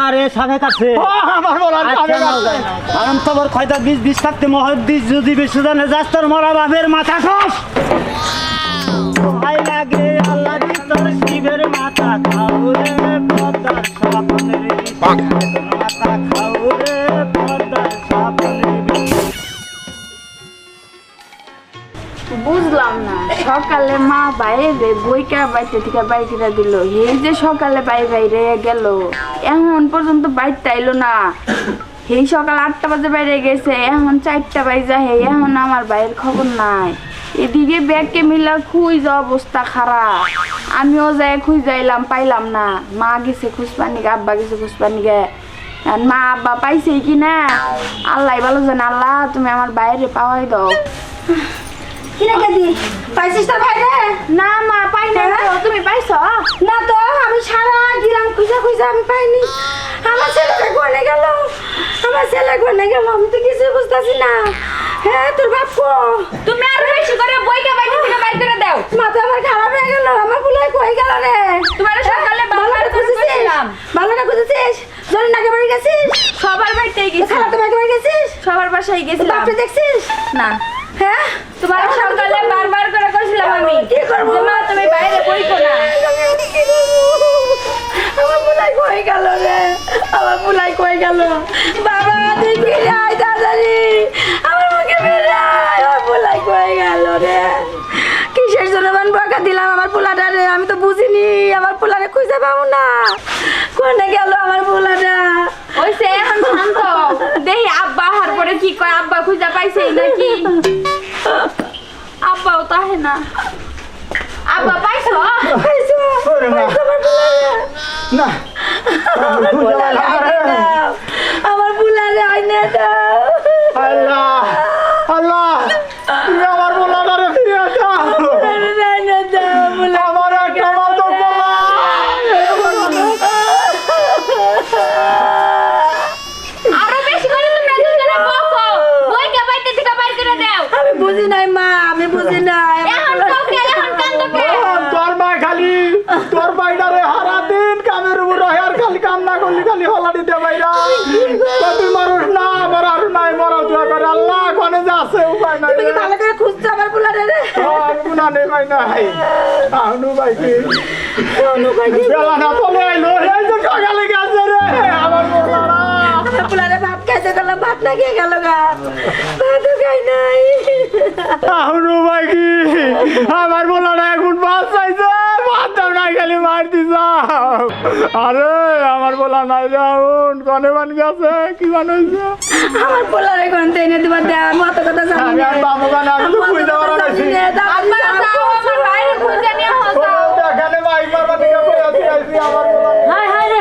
আরে সামনে কাছে। আমার বলা আচ্ছা যাই, নাও। আরাম খবর খয়টা বীজ বীজ থাকতে? মহাদিস যদি বিশ্বদানে যাস তোর মরা মাথা খস। ভাই লাগে আল্লাহ দি তোর শিবের মাথা খাও রে পদ্মার মাথা খাও রে বুঝলাম না। সকালে মা বাইরে বইকা বাইতে থেকে বাইরে দিল। এই যে সকালে বাই বাইরে গেল। এখন পর্যন্ত বাইরটা এলো না। এই সকাল আটটা বাজে বাইরে গেছে। এখন চারটা বাজে হে। এখন আমার বাইরের খবর নাই। এদিকে ব্যাগকে মিলা খুঁজ অবস্থা খারাপ। আমিও যাই খুঁজ যাইলাম পাইলাম না। মা গেছে খুঁজ পানি গে, আব্বা গেছে খুঁজ পানি গে মা, আব্বা পাইছে কি না আল্লাহ ভালো জানে। আল্লাহ, তুমি আমার বাইরে পাওয়াই দাও। কিরে কেদি পাইছিস তোর ভাই রে? না মা পাই না তুমি পাইছো? না তো আমি সারা গিরাম খুঁজে খুঁজে আমি পাইনি। আমার ছেলেটা কোনে গেল? আমার ছেলে কোনে গেল? আমি তো কিছু বুঝতেছি না। হ্যাঁ তোর বাপ কো? তুমি আর বেশি করে বইকে বাইরে থেকে বাইর করে দাও। মাথা আমার খারাপ হয়ে গেল আমার বুলাই কই গেল রে? তোমার সকালে ভালো বাবার করে করে খুঁজেছিস। ভালো জরি নাকে বাড়ি গেছিস? সবার বাড়িতেই গেছি। খালা তোমার বাড়ি গেছিস? সবার বাসায় গেছিলাম। বাপরে দেখছিস? না। হ্যাঁ? তোমার সকালে বারবার করে কইছিলাম আমি। কি করব? মা তুমি বাইরে বইকো না। আমার কই গেল রে? আমার বুলাই কই গেল? বাবা তুই ফিরে আয় আমার মুখে ফিরে আয়। আমার কই গেল রে? কিসের জন্য মান বকা দিলাম আমার পোলাটা রে? আমি তো বুঝিনি। আমার পোলারে খুঁজে পাবো না। কোনে গেল আমার পোলাটা? এখন শান্ত। দেহি আব্বা হার পরে কি কয়? আব্বা খুঁজা পাইছে নাকি? আব্বাও তাহে না। আব্বা পাইছো? পাইছো? না। আমার পোলারে আইনে দাও আমার পোলারে আইনে দাও আল্লাহ আল্লাহ তুমি আমার বলাটারে ফিরে দাও পোলারে আইনে দাও পোলারে আমার একটা মাত্র বলা আরও বেশি করে তুমি দুজনে বকো বইকে বাইরে থেকে বাইর করে দাও আমি বুঝি নাই মা আমি বুঝি নাই এখন কাউকে এখন কান্দকে তোর মা খালি তোর বাইডারে হারা দিন কামের উপর রহে আর খালি কাম না করলি খালি হলাড়ি দে বাইরা তো তুই মানুষ না আমার আর নাই মরা দোয়া করে আল্লাহ কোনে যে আছে উপায় নাই তুমি কি ভালো করে খুঁজছো আমার পোলারে রে আর গুনা নাই। আহনু ভাই কি অনু বেলা না চলে আইলো। এই তো সকালে গেছে রে। আমার বলারা আমার ভাত খাইতে গেল ভাত না খেয়ে গেল গা। ভাতও খাই নাই। আহনু ভাই আমার বলারা এখন বাস চাইছে না খালি মার যাও। আরে আমার বলা নাই রে আহুন কনে বান গেছে কি বান আমার পোলারে কোন দেনে তোমার দেওয়া মতো কথা জানি না। বাবু গান আমি তো খুঁজে কথা না, দাও, আব্বা যাও আমার বাইরে খুঁজে নিয়ে হও যাও এখানে মাইক মারবা দিকে কই আছি আমার বলা হাই হাই রে।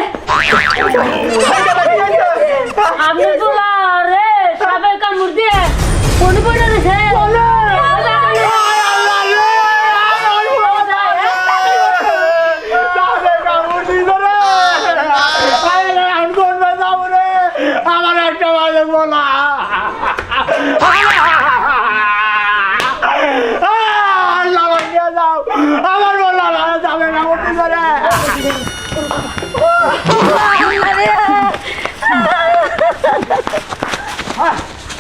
আমার একটা বাজে বলা আল্লাহ বানিয়ে দাও আমার বলা না যাবে না উঠি করে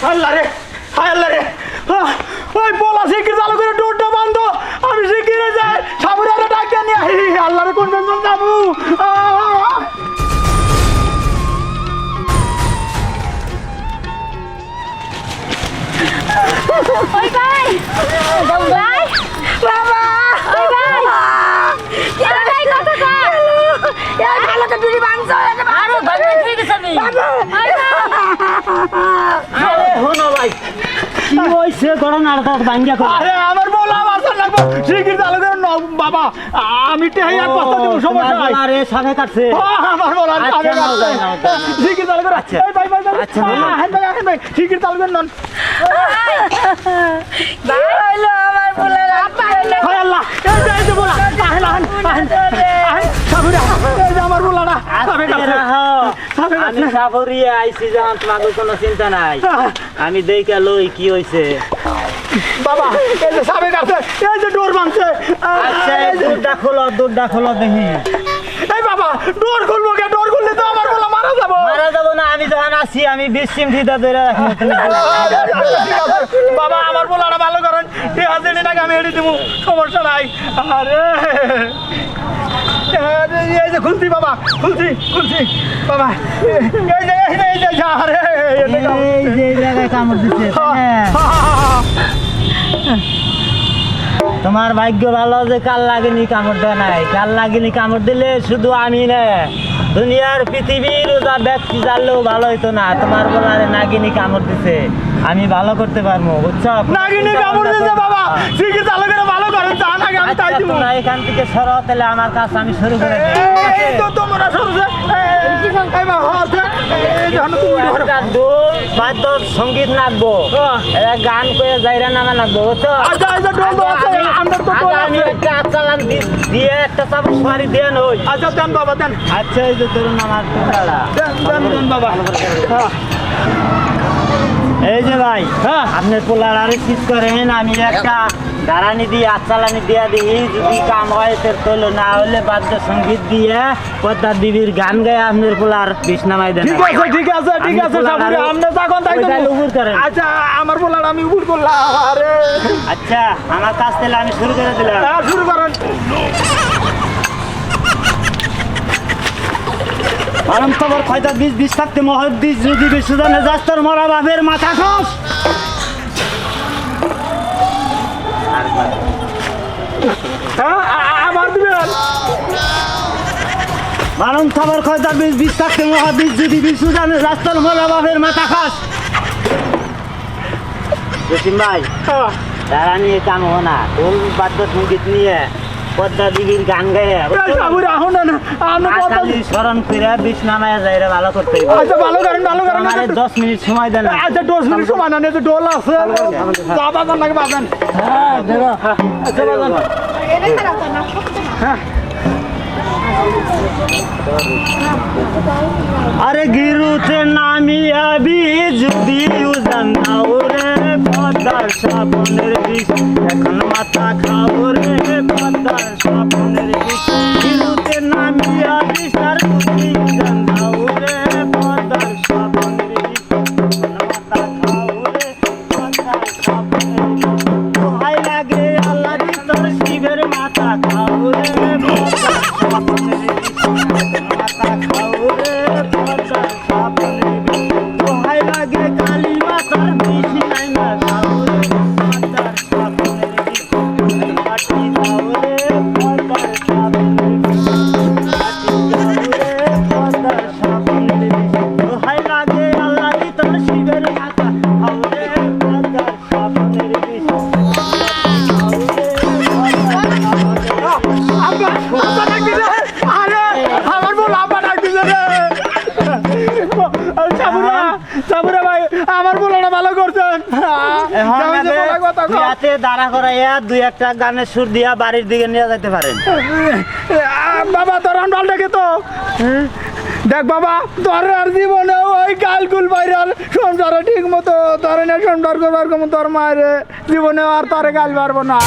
আল্লাহ রে আল্লাহ রে। আহ, ওই বলা শিগগির চালু করে বন্ধ। আমি শিগগিরে যাই। সাবুরে ডাক নিয়ে আল্লাহ কোন যাব? ওই ভাই ভাই বাবা ওই ভাই কি ভাই কথা কয় এই ভালো তো বিড়ি ভাঙছো আরও ভাঙে ঠিক আছে আমি। আরে হনো ভাই। কি হইছে? করোনা আর তার ভাঙ্গা কর আরে আমার বলা শিগগির বাবা আমি টেহাই এক বস্তা দেবো সমস্যা নাই আরে সামনে কাটছে। আমার আচ্ছা, আমি। শিগগির আচ্ছা। ভাই ভাই আচ্ছা, ভাই ভাই শিগগির নন আমার আপা হায় আল্লাহ এই যে বলা আহেন আহেন আহেন এই যে আমার বলাটা আইছি কোনো চিন্তা নাই। আমি দেখে লই কি হইছে। বাবা এই যে সাবে কাছে এই যে ডোর ভাঙছে। আচ্ছা দুধটা খোলো দুধটা খোলো দেখি। এই বাবা ডোর খুলবো কে? ডোর খুললে তো আমার বলা মারা আছি আমি বিশ্বিম দিদা ধরে রাখি। তুমি ঠিক আছে। বাবা আমার পোলাটা ভালো করেন। এই হাজার টাকা আমি এড়িয়ে দেবো। সমস্যা নাই। আরে এই যে খুলছি বাবা খুলছি খুলছি। বাবা এই যে এই যে এই যে এই যে কামড় দিচ্ছে। তোমার ভাগ্য ভালো যে কাল লাগেনি কামড় দেয় নাই। কাল লাগেনি কামড় দিলে শুধু আমি না। দুনিয়ার পৃথিবীর যা ব্যক্তি জানলেও ভালো হইতো না তোমার বলারে নাগিনি কামড় দিছে। আমি ভালো করতে পারব বুঝছ? নাগিনি কামড় দিয়েছে বাবা? ঠিক আছে ভালো করে ভালো করেন তা নাকি আমি তাই আচ্ছা, দিব? তোমরা এখান থেকে সরো তাহলে আমার কাজ আমি শুরু করে এই তো তোমরা এই বাবা এই জানো তুমি ধরো। একটা দোল বাদ্য সংগীত নাচবো। গান করে যাইরা নামা নাচবো বুঝছ? আচ্ছা আচ্ছা ডোল আচ্ছা, আমি একটা চালান দিয়ে একটা চাপড় মারি দিয়ে নই। আচ্ছা দেন বাবা দেন। আচ্ছা এই যে ধরুন আমার দেন দেন দেন বাবা। এই যে ভাই হ্যাঁ। আপনার পোলার আরে ঠিক করেন আমি একটা দাঁড়ানি দিয়ে আচালানি দিয়ে দিই যদি কাম হয় তো তোলো না হলে বাদ্য সংগীত দিয়ে পদ্মা দিদির গান গায়ে আপনার পোলার বিষ নামাই দেন ঠিক আছে ঠিক আছে ঠিক আছে সাবুরে আপনি যখন তাই উপর করেন। আচ্ছা আমার বলার আমি উপর করলাম আরে। আচ্ছা আমার কাজ তাহলে আমি শুরু করে দিলাম। হ্যাঁ, শুরু করেন। আরাম খবর খয়টা বীজ বীজ থাকতে মহৎ বীজ? যদি বিশ্বদানে যাস্তর মরা বাপের মাথা খস। হ্যাঁ আবার দিবেন। মারণ খবর খয়টা বীজ বীজ থাকতে মহৎ বীজ? যদি বিশ্বদানে যাস্তর মরা বাপের মাথা খস। জসিম ভাই হ্যাঁ। তারা নিয়ে কাম হো না। ঢোল বাদ্য সংগীত নিয়ে পদ্মা দিদির গান গায়ে এই সাবুরে আহুন না আপনি কথা আসালি স্মরণ করে বিষ নামায় যাইরে ভালো করতে। আচ্ছা ভালো করেন ভালো করেন। আমারে দশ মিনিট সময় দেন আচ্ছা দশ মিনিট সময় না তো ডোল আছে। যা বাজান নাকি বাজান হ্যাঁ দেখো আচ্ছা বাজান আরে গিরুতে নামিয়া বি যদি উজান দাও রে পদ্মার সাবনের বিষ। এখন মাথা খাব রে আরে আমার আব্বা রে। ভাই আমার বলাটা ভালো করছেন। দাঁড়া করাইয়া দুই একটা গানের সুর দিয়া বাড়ির দিকে নিয়ে যেতে পারেন। বাবা তোর ডেকে তো। দেখ বাবা তোর আর জীবনে ওই কালকুল বাইরে আর সংসারে ঠিক মতো তোর না সংসার করবার কম তোর মায়ের। জীবনে আর তোরে গাল পারব না।